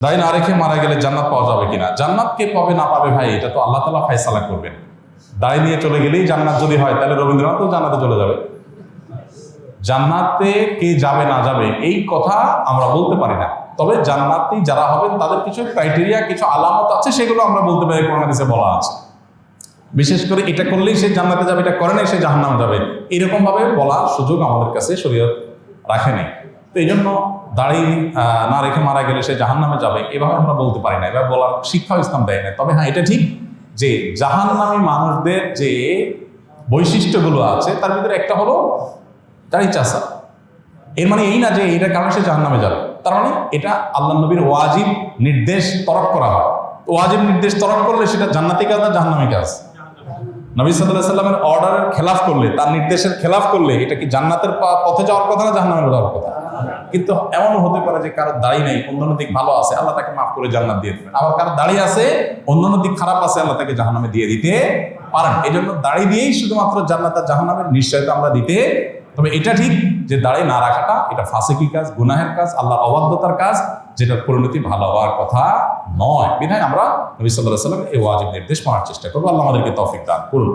দায় না রেখে মারা গেলে জান্নাত পাওয়া যাবে কিনা? জান্নাত কে পাবে না পাবে ভাই, এটা তো আল্লাহ তালা ফাইসালা করবেন। দায় নিয়ে চলে গেলেই জান্নাত যদি হয়, তাহলে রবীন্দ্রনাথও জান্নাতে চলে যাবে। জান্নাতে কে যাবে না যাবে, এই কথা আমরা বলতে পারি না। তবে জান্নাতি যারা হবেন, তাদের কিছু ক্রাইটেরিয়া কিছু আলামত আছে, সেগুলো আমরা বলতে পারি, কোরআন হাদিসে বলা আছে। বিশেষ করে এটা করলেই সে জান্নাতে যাবে, এটা করে নাই, সে জাহান্নামে যাবে। এরকম ভাবে বলার সুযোগ আমাদের কাছে শরীয়ত রাখে তো এই জন্য দাড়ি না রেখে মারা গেলে সে জাহান্নামে যাবে, এভাবে আমরা বলতে পারি না। এবার বলার শিক্ষা ইসলাম দেয় না। তবে হ্যাঁ এটা ঠিক যে জাহান্নামী মানুষদের যে বৈশিষ্ট্যগুলো আছে, তার ভিতরে একটা হলো দাড়ি চাষা এর মানে এই না যে এটার কারণে সে জাহান্নামে যাবে? তার মানে এটা আল্লাহ নবীর ওয়াজিব নির্দেশ তরক করা হয়। ওয়াজিব নির্দেশ তরক করলে সেটা জান্নাতি কাজ না জাহান্নামী কাজ? নবী সাল্লাহ সাল্লামের অর্ডারের খেলাফ করলে, তার নির্দেশের খেলাফ করলে এটা কি জান্নাতের পথে যাওয়ার কথা না জাহান্নামের যাওয়ার কথা? কিন্তু এমনও হতে পারে যে কারও দাড়ি নেই, অন্যান্য দিক ভালো আছে, আল্লাহ তাকে মাফ করে জান্নাত দিয়ে দেবেন। আবার কারও দাড়ি আছে, অন্যান্য দিক খারাপ আছে, আল্লাহ তাকে জাহান্নামে দিয়ে দিতে পারেন। এই জন্য দাড়ি দিয়েই শুধুমাত্র জান্নাত আর জাহান্নামের নিশ্চয়তা আমরা দিতে, তবে এটা ঠিক যে দাড়ি না রাখাটা, এটা ফাঁসেকি কাজ, গুনাহের কাজ, আল্লাহর অবাধ্যতার কাজ যেটার পরিণতি ভালো হওয়ার কথা নয়। বিধায় আমরা নবী সাল্লাহ সাল্লাম এই ওয়াজিব নির্দেশ পাওয়ার চেষ্টা করব। আল্লাহ আমাদেরকে তৌফিক দান করুন।